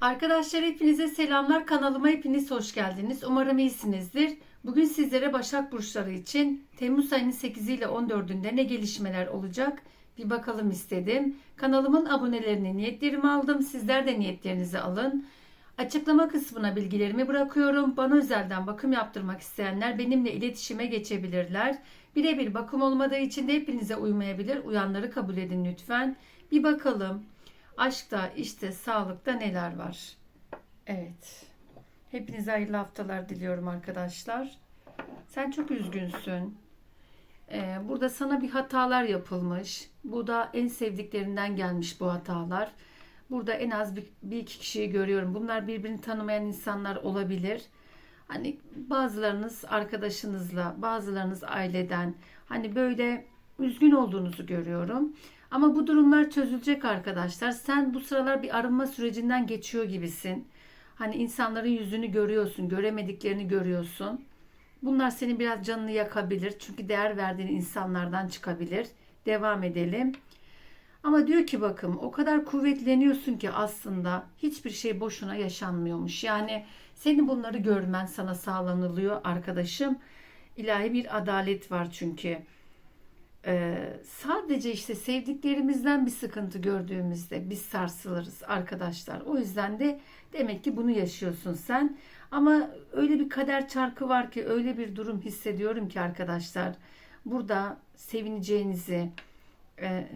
Arkadaşlar hepinize selamlar. Kanalıma hepiniz hoş geldiniz. Umarım iyisinizdir. Bugün sizlere Başak Burçları için Temmuz ayının 8 ile 14'ünde ne gelişmeler olacak bir bakalım istedim. Kanalımın abonelerini niyetlerimi aldım. Sizler de niyetlerinizi alın. Açıklama kısmına bilgilerimi bırakıyorum. Bana özelden bakım yaptırmak isteyenler benimle iletişime geçebilirler. Birebir bakım olmadığı için de hepinize uymayabilir. Uyanları kabul edin lütfen. Bir bakalım. Aşkta, işte, sağlıkta neler var? Evet. Hepinize hayırlı haftalar diliyorum arkadaşlar. Sen çok üzgünsün. Ee, burada sana bir hatalar yapılmış. Bu da en sevdiklerinden gelmiş bu hatalar. Burada en az bir, bir iki kişiyi görüyorum. Bunlar birbirini tanımayan insanlar olabilir. Hani bazılarınız arkadaşınızla, bazılarınız aileden hani böyle üzgün olduğunuzu görüyorum. Ama bu durumlar çözülecek arkadaşlar. Sen bu sıralar bir arınma sürecinden geçiyor gibisin. Hani insanların yüzünü görüyorsun, göremediklerini görüyorsun. Bunlar senin biraz canını yakabilir. Çünkü değer verdiğin insanlardan çıkabilir. Devam edelim. Ama diyor ki bakım o kadar kuvvetleniyorsun ki aslında hiçbir şey boşuna yaşanmıyormuş. Yani senin bunları görmen sana sağlanılıyor arkadaşım. İlahi bir adalet var çünkü. Ee, sadece işte sevdiklerimizden bir sıkıntı gördüğümüzde biz sarsılırız arkadaşlar. O yüzden de demek ki bunu yaşıyorsun sen. Ama öyle bir kader çarkı var ki öyle bir durum hissediyorum ki arkadaşlar. Burada sevineceğinizi, e,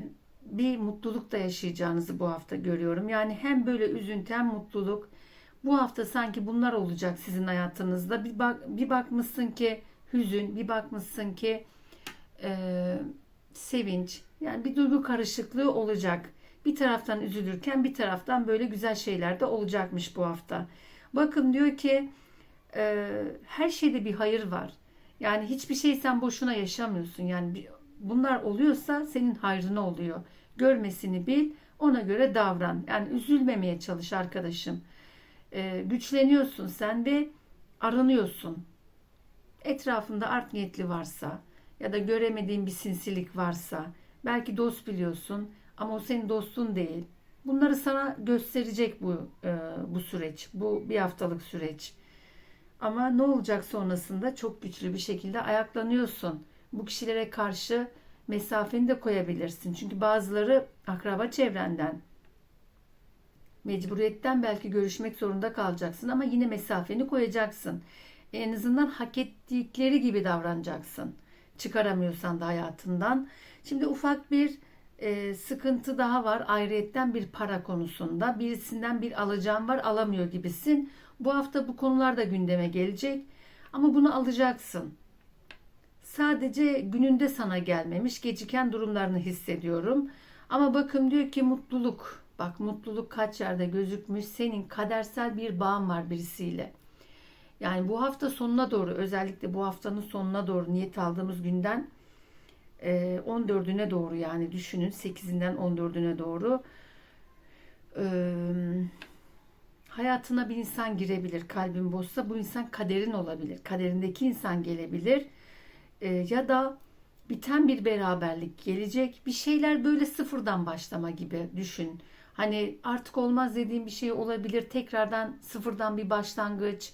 bir mutluluk da yaşayacağınızı bu hafta görüyorum. Yani hem böyle üzüntü hem mutluluk. Bu hafta sanki bunlar olacak sizin hayatınızda. Bir, bak, bir bakmışsın ki hüzün, bir bakmışsın ki e, sevinç. Yani bir duygu karışıklığı olacak. Bir taraftan üzülürken bir taraftan böyle güzel şeyler de olacakmış bu hafta. Bakın diyor ki e, her şeyde bir hayır var. Yani hiçbir şey sen boşuna yaşamıyorsun. Yani bunlar oluyorsa senin hayrına oluyor. Görmesini bil, ona göre davran. Yani üzülmemeye çalış arkadaşım. E, güçleniyorsun sen ve aranıyorsun. Etrafında art niyetli varsa ya da göremediğin bir sinsilik varsa belki dost biliyorsun ama o senin dostun değil. Bunları sana gösterecek bu e, bu süreç. Bu bir haftalık süreç. Ama ne olacak sonrasında çok güçlü bir şekilde ayaklanıyorsun. Bu kişilere karşı mesafeni de koyabilirsin. Çünkü bazıları akraba çevrenden mecburiyetten belki görüşmek zorunda kalacaksın ama yine mesafeni koyacaksın. En azından hak ettikleri gibi davranacaksın. Çıkaramıyorsan da hayatından. Şimdi ufak bir e, sıkıntı daha var ayrıyetten bir para konusunda. Birisinden bir alacağım var alamıyor gibisin. Bu hafta bu konular da gündeme gelecek. Ama bunu alacaksın. Sadece gününde sana gelmemiş geciken durumlarını hissediyorum. Ama bakın diyor ki mutluluk. Bak mutluluk kaç yerde gözükmüş. Senin kadersel bir bağın var birisiyle. Yani bu hafta sonuna doğru özellikle bu haftanın sonuna doğru niyet aldığımız günden 14'üne doğru yani düşünün 8'inden 14'üne doğru hayatına bir insan girebilir kalbin bozsa bu insan kaderin olabilir. Kaderindeki insan gelebilir ya da biten bir beraberlik gelecek. Bir şeyler böyle sıfırdan başlama gibi düşün. Hani artık olmaz dediğim bir şey olabilir. Tekrardan sıfırdan bir başlangıç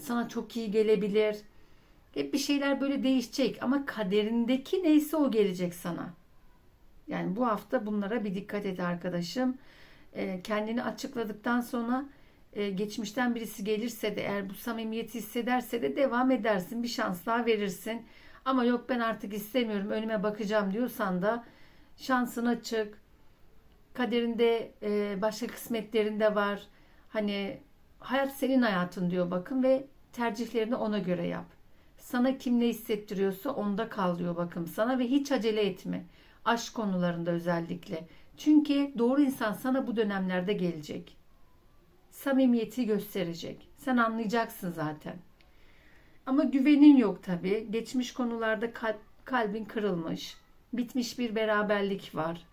sana çok iyi gelebilir hep bir şeyler böyle değişecek ama kaderindeki neyse o gelecek sana. Yani bu hafta bunlara bir dikkat et arkadaşım. E, kendini açıkladıktan sonra e, geçmişten birisi gelirse de eğer bu samimiyeti hissederse de devam edersin. Bir şans daha verirsin. Ama yok ben artık istemiyorum önüme bakacağım diyorsan da şansın açık. Kaderinde e, başka kısmetlerinde var. Hani hayat senin hayatın diyor bakın ve tercihlerini ona göre yap. Sana kim ne hissettiriyorsa onda kal diyor bakım sana ve hiç acele etme. Aşk konularında özellikle. Çünkü doğru insan sana bu dönemlerde gelecek. Samimiyeti gösterecek. Sen anlayacaksın zaten. Ama güvenin yok tabi. Geçmiş konularda kalbin kırılmış. Bitmiş bir beraberlik var.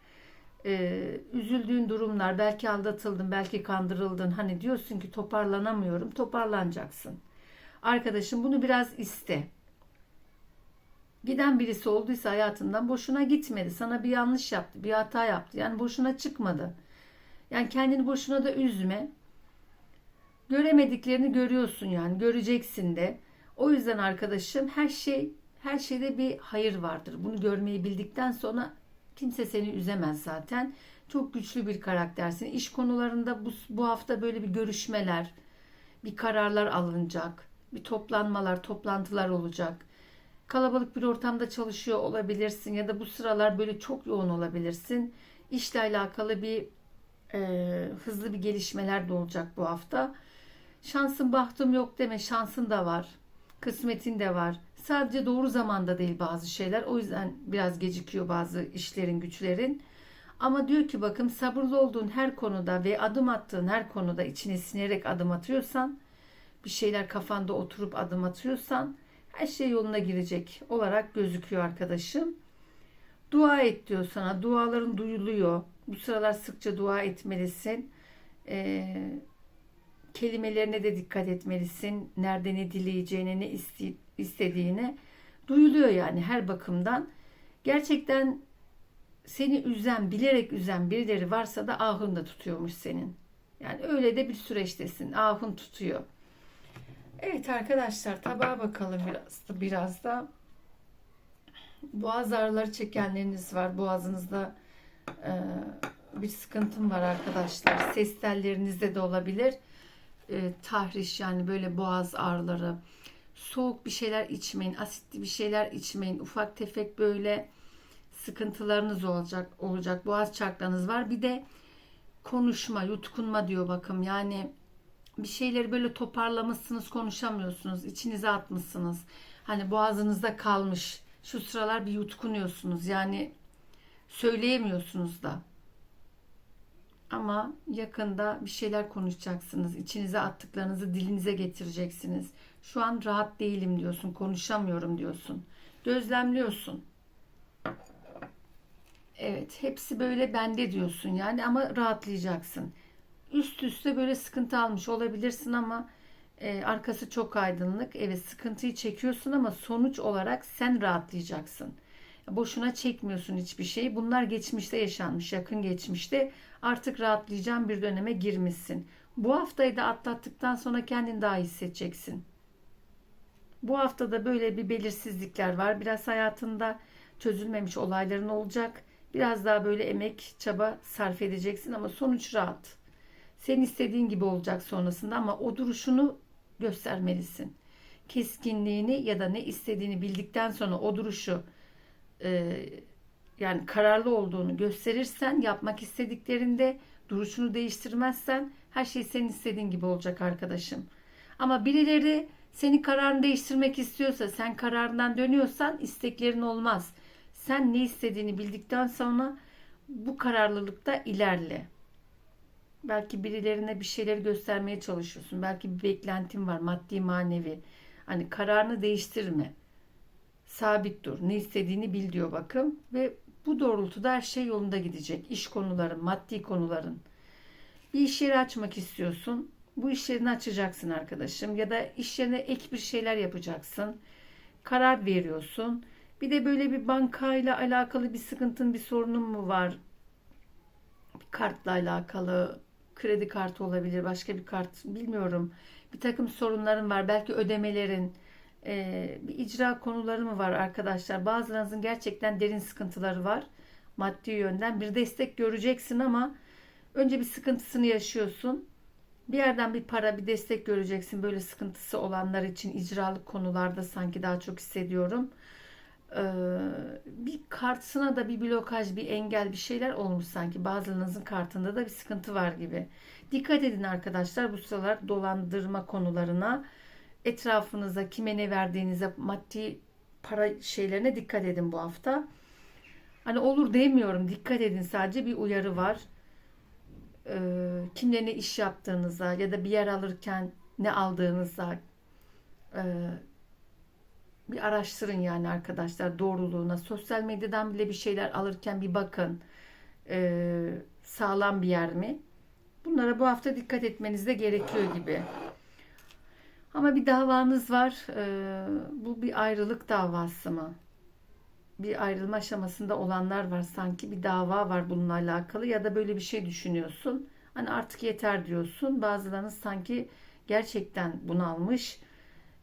Ee, üzüldüğün durumlar, belki aldatıldın, belki kandırıldın. Hani diyorsun ki toparlanamıyorum, toparlanacaksın. Arkadaşım bunu biraz iste. Giden birisi olduysa hayatından boşuna gitmedi. Sana bir yanlış yaptı, bir hata yaptı. Yani boşuna çıkmadı. Yani kendini boşuna da üzme. göremediklerini görüyorsun yani göreceksin de. O yüzden arkadaşım her şey her şeyde bir hayır vardır. Bunu görmeyi bildikten sonra kimse seni üzemez zaten. Çok güçlü bir karaktersin. İş konularında bu, bu hafta böyle bir görüşmeler, bir kararlar alınacak. Bir toplanmalar, toplantılar olacak. Kalabalık bir ortamda çalışıyor olabilirsin ya da bu sıralar böyle çok yoğun olabilirsin. İşle alakalı bir e, hızlı bir gelişmeler de olacak bu hafta. Şansın bahtım yok deme şansın da var. Kısmetin de var. Sadece doğru zamanda değil bazı şeyler. O yüzden biraz gecikiyor bazı işlerin, güçlerin. Ama diyor ki bakın sabırlı olduğun her konuda ve adım attığın her konuda içine sinerek adım atıyorsan, bir şeyler kafanda oturup adım atıyorsan her şey yoluna girecek olarak gözüküyor arkadaşım. Dua et diyor sana. Duaların duyuluyor. Bu sıralar sıkça dua etmelisin. Ee, kelimelerine de dikkat etmelisin. Nerede ne dileyeceğine, ne istediğine duyuluyor yani her bakımdan. Gerçekten seni üzen, bilerek üzen birileri varsa da ahın da tutuyormuş senin. Yani öyle de bir süreçtesin. Ahın tutuyor. Evet arkadaşlar tabağa bakalım biraz da biraz da. Boğaz ağrıları çekenleriniz var. Boğazınızda e, bir sıkıntım var arkadaşlar. Ses tellerinizde de olabilir. E, tahriş yani böyle boğaz ağrıları. Soğuk bir şeyler içmeyin. Asitli bir şeyler içmeyin. Ufak tefek böyle sıkıntılarınız olacak olacak. Boğaz çakranız var. Bir de konuşma, yutkunma diyor bakım. Yani bir şeyleri böyle toparlamışsınız, konuşamıyorsunuz. içinize atmışsınız. Hani boğazınızda kalmış. Şu sıralar bir yutkunuyorsunuz. Yani söyleyemiyorsunuz da. Ama yakında bir şeyler konuşacaksınız. İçinize attıklarınızı dilinize getireceksiniz. Şu an rahat değilim diyorsun, konuşamıyorum diyorsun. Gözlemliyorsun. Evet, hepsi böyle bende diyorsun yani ama rahatlayacaksın. Üst üste böyle sıkıntı almış olabilirsin ama e, arkası çok aydınlık. Evet, sıkıntıyı çekiyorsun ama sonuç olarak sen rahatlayacaksın. Boşuna çekmiyorsun hiçbir şeyi. Bunlar geçmişte yaşanmış, yakın geçmişte. Artık rahatlayacağın bir döneme girmişsin. Bu haftayı da atlattıktan sonra kendini daha hissedeceksin. Bu haftada böyle bir belirsizlikler var. Biraz hayatında çözülmemiş olayların olacak. Biraz daha böyle emek, çaba sarf edeceksin ama sonuç rahat. Senin istediğin gibi olacak sonrasında ama o duruşunu göstermelisin. Keskinliğini ya da ne istediğini bildikten sonra o duruşu e, yani kararlı olduğunu gösterirsen yapmak istediklerinde duruşunu değiştirmezsen her şey senin istediğin gibi olacak arkadaşım. Ama birileri senin kararını değiştirmek istiyorsa sen kararından dönüyorsan isteklerin olmaz. Sen ne istediğini bildikten sonra bu kararlılıkta ilerle. Belki birilerine bir şeyleri göstermeye çalışıyorsun. Belki bir beklentin var maddi manevi. Hani kararını değiştirme. Sabit dur. Ne istediğini bil diyor bakım. Ve bu doğrultuda her şey yolunda gidecek. İş konuların, maddi konuların. Bir iş yeri açmak istiyorsun. Bu iş yerini açacaksın arkadaşım. Ya da iş yerine ek bir şeyler yapacaksın. Karar veriyorsun. Bir de böyle bir bankayla alakalı bir sıkıntın, bir sorunun mu var? Bir kartla alakalı, kredi kartı olabilir, başka bir kart bilmiyorum. Bir takım sorunların var. Belki ödemelerin, e, bir icra konuları mı var arkadaşlar? Bazılarınızın gerçekten derin sıkıntıları var. Maddi yönden bir destek göreceksin ama önce bir sıkıntısını yaşıyorsun. Bir yerden bir para, bir destek göreceksin. Böyle sıkıntısı olanlar için icralık konularda sanki daha çok hissediyorum. Ee, bir kartına da bir blokaj, bir engel, bir şeyler olmuş sanki. Bazılarınızın kartında da bir sıkıntı var gibi. Dikkat edin arkadaşlar bu sıralar dolandırma konularına. Etrafınıza, kime ne verdiğinize, maddi para şeylerine dikkat edin bu hafta. Hani olur demiyorum. Dikkat edin sadece bir uyarı var. Ee, kimle ne iş yaptığınıza ya da bir yer alırken ne aldığınıza e, bir araştırın yani arkadaşlar doğruluğuna. Sosyal medyadan bile bir şeyler alırken bir bakın. Ee, sağlam bir yer mi? Bunlara bu hafta dikkat etmeniz de gerekiyor gibi. Ama bir davanız var. Ee, bu bir ayrılık davası mı? Bir ayrılma aşamasında olanlar var sanki. Bir dava var bununla alakalı ya da böyle bir şey düşünüyorsun. Hani artık yeter diyorsun. Bazılarınız sanki gerçekten bunalmış.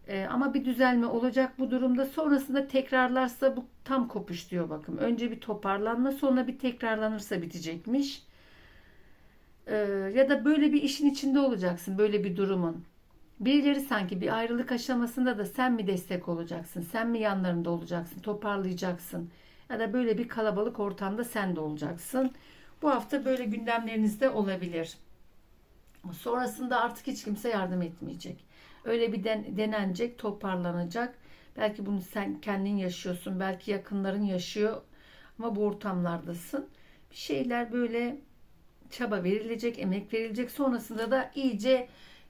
Ee, ama bir düzelme olacak bu durumda. Sonrasında tekrarlarsa bu tam kopuş diyor bakın. Önce bir toparlanma sonra bir tekrarlanırsa bitecekmiş. Ee, ya da böyle bir işin içinde olacaksın. Böyle bir durumun. Birileri sanki bir ayrılık aşamasında da sen mi destek olacaksın? Sen mi yanlarında olacaksın? Toparlayacaksın. Ya da böyle bir kalabalık ortamda sen de olacaksın. Bu hafta böyle gündemlerinizde olabilir. Sonrasında artık hiç kimse yardım etmeyecek. Öyle bir den- denenecek, toparlanacak. Belki bunu sen kendin yaşıyorsun, belki yakınların yaşıyor ama bu ortamlardasın. Bir şeyler böyle çaba verilecek, emek verilecek. Sonrasında da iyice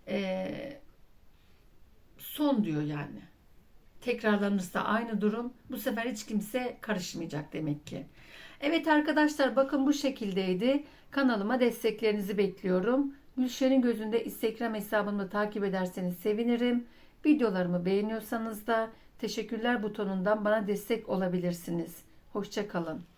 eee, son diyor yani. Tekrarlanırsa aynı durum bu sefer hiç kimse karışmayacak demek ki. Evet arkadaşlar bakın bu şekildeydi. Kanalıma desteklerinizi bekliyorum. Gülşen'in gözünde Instagram hesabımı takip ederseniz sevinirim. Videolarımı beğeniyorsanız da teşekkürler butonundan bana destek olabilirsiniz. Hoşçakalın.